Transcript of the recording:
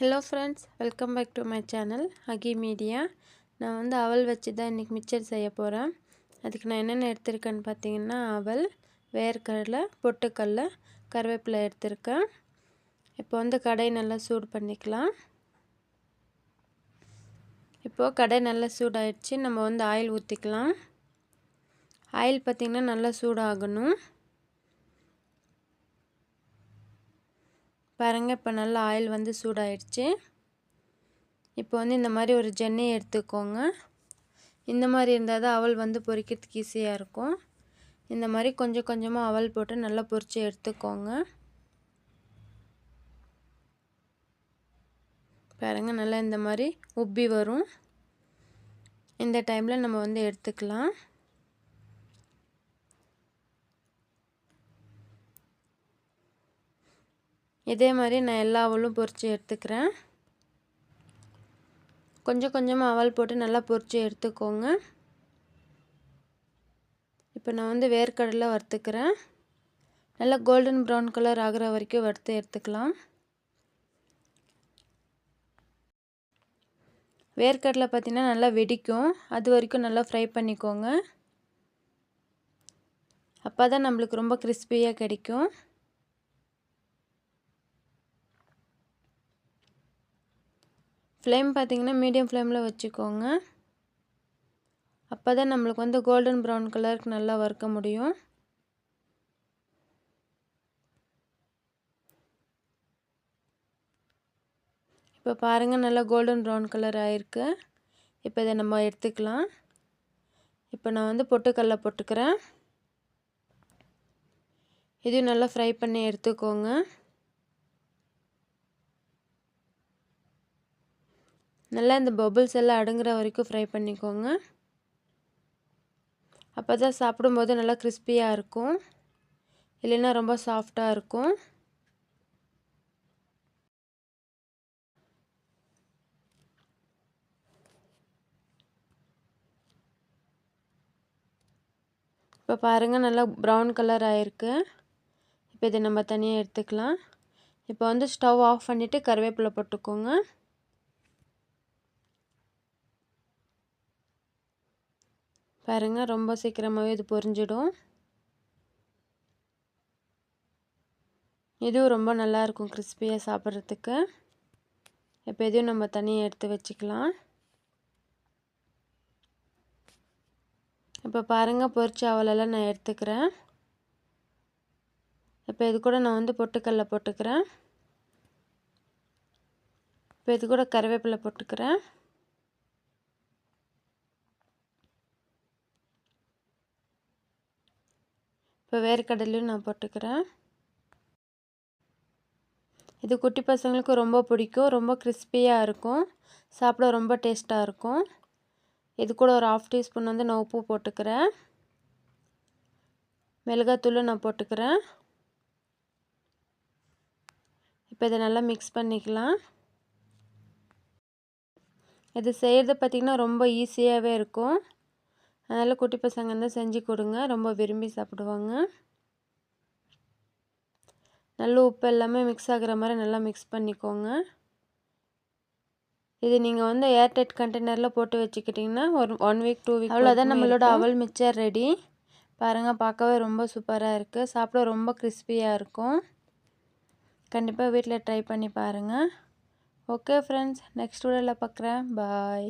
Hello friends welcome back to my channel Aki media நான் வந்து அவல் வச்சு தான் இன்றைக்கி மிக்சர் செய்ய போகிறேன் அதுக்கு நான் என்னென்ன எடுத்திருக்கேன்னு பார்த்தீங்கன்னா அவல் வேர்க்கடலை பொட்டுக்கடலை கருவேப்பிலை எடுத்திருக்கேன். இப்போ வந்து கடை நல்லா சூடு பண்ணிக்கலாம். இப்போது கடை நல்லா சூடாயிடுச்சு நம்ம வந்து ஆயில் ஊற்றிக்கலாம் ஆயில் பார்த்திங்கன்னா நல்லா சூடாகணும். பாருங்கள் இப்போ நல்லா ஆயில் வந்து சூடாயிடுச்சு. இப்போ வந்து இந்த மாதிரி ஒரு ஜென்னையை எடுத்துக்கோங்க. இந்த மாதிரி இருந்தால் தான் அவல் வந்து பொரிக்கிறதுக்கு ஈஸியாக இருக்கும். இந்த மாதிரி கொஞ்சம் கொஞ்சமாக அவல் போட்டு நல்லா பொரித்து எடுத்துக்கோங்க. பாருங்கள் நல்லா இந்த மாதிரி உப்பி வரும். இந்த டைமில் நம்ம வந்து எடுத்துக்கலாம். இதே மாதிரி நான் எல்லா அவலும் பொறிச்சு எடுத்துக்கிறேன். கொஞ்சம் கொஞ்சமாக அவல் போட்டு நல்லா பொறிச்சு எடுத்துக்கோங்க. இப்போ நான் வந்து வேர்க்கடலை வறுத்துக்கிறேன். நல்லா கோல்டன் ப்ரௌன் கலர் ஆகிற வரைக்கும் வறுத்து எடுத்துக்கலாம். வேர்க்கடலை பார்த்திங்கன்னா நல்லா வெடிக்கும். அது வரைக்கும் நல்லா ஃப்ரை பண்ணிக்கோங்க. அப்போ தான் நம்மளுக்கு ரொம்ப கிறிஸ்பியாக கிடைக்கும். ஃப்ளேம் பார்த்திங்கன்னா மீடியம் ஃப்ளேமில் வச்சுக்கோங்க. அப்போ தான் நம்மளுக்கு வந்து கோல்டன் ப்ரௌன் கலருக்கு நல்லா வறுக்க முடியும். இப்போ பாருங்கள் நல்லா கோல்டன் ப்ரௌன் கலர் ஆயிருக்கு. இப்போ இதை நம்ம எடுத்துக்கலாம். இப்போ நான் வந்து பொட்டுக்கடல போட்டுக்கிறேன். இதையும் நல்லா ஃப்ரை பண்ணி எடுத்துக்கோங்க. நல்லா இந்த பபுள்ஸ் எல்லாம் அடுங்குற வரைக்கும் ஃப்ரை பண்ணிக்கோங்க. அப்போ தான் சாப்பிடும்போது நல்லா கிறிஸ்பியாக இருக்கும். இல்லைன்னா ரொம்ப சாஃப்டாக இருக்கும். இப்போ பாருங்கள் நல்லா ப்ரௌன் கலர் ஆகிருக்கு இப்போ இதை நம்ம தனியாக எடுத்துக்கலாம். இப்போ வந்து ஸ்டவ் ஆஃப் பண்ணிவிட்டு கருவேப்பிலை போட்டுக்கோங்க. பாருங்கள் ரொம்ப சீக்கிரமாகவே இது பொரிஞ்சிடும். இதுவும் ரொம்ப நல்லாயிருக்கும் கிறிஸ்பியாக சாப்பிட்றதுக்கு. இப்போ எதையும் நம்ம தனியாக எடுத்து வச்சுக்கலாம். இப்போ பாருங்கள் பொரிச்ச அவலெல்லாம் நான் எடுத்துக்கிறேன். இப்போ இது கூட நான் வந்து பொட்டுக்கல்ல போட்டுக்கிறேன். இப்போ இது கூட கருவேப்பிலை போட்டுக்கிறேன். இப்போ வேர்க்கடலையும் நான் போட்டுக்கிறேன். இது குட்டி பசங்களுக்கு ரொம்ப பிடிக்கும். ரொம்ப கிறிஸ்பியாக இருக்கும். சாப்பிட ரொம்ப டேஸ்ட்டாக இருக்கும். இது கூட ஒரு ஆஃப் டீஸ்பூன் வந்து நான் உப்பு போட்டுக்கிறேன். மிளகாத்தூளும் நான் போட்டுக்கிறேன். இப்போ இதை நல்லா மிக்ஸ் பண்ணிக்கலாம். இது செய்கிறது பார்த்திங்கன்னா ரொம்ப ஈஸியாகவே இருக்கும். அதனால் குட்டி பசங்க வந்து செஞ்சு கொடுங்க. ரொம்ப விரும்பி சாப்பிடுவாங்க. நல்ல உப்பு எல்லாமே மிக்ஸ் ஆகிற மாதிரி நல்லா மிக்ஸ் பண்ணிக்கோங்க. இது நீங்கள் வந்து ஏர்டைட் கண்டெய்னரில் போட்டு வச்சுக்கிட்டிங்கன்னா ஒரு ஒன் வீக் டூ வீக் அவ்வளோதான் நம்மளோட அவல் மிக்சர் ரெடி பாருங்கள் பார்க்கவே ரொம்ப சூப்பராக இருக்குது சாப்பிட ரொம்ப கிறிஸ்பியாக இருக்கும். கண்டிப்பாக வீட்டில் ட்ரை பண்ணி பாருங்கள் ஓகே ஃப்ரெண்ட்ஸ் நெக்ஸ்ட் வீடியோவில் பார்க்குறேன். பாய்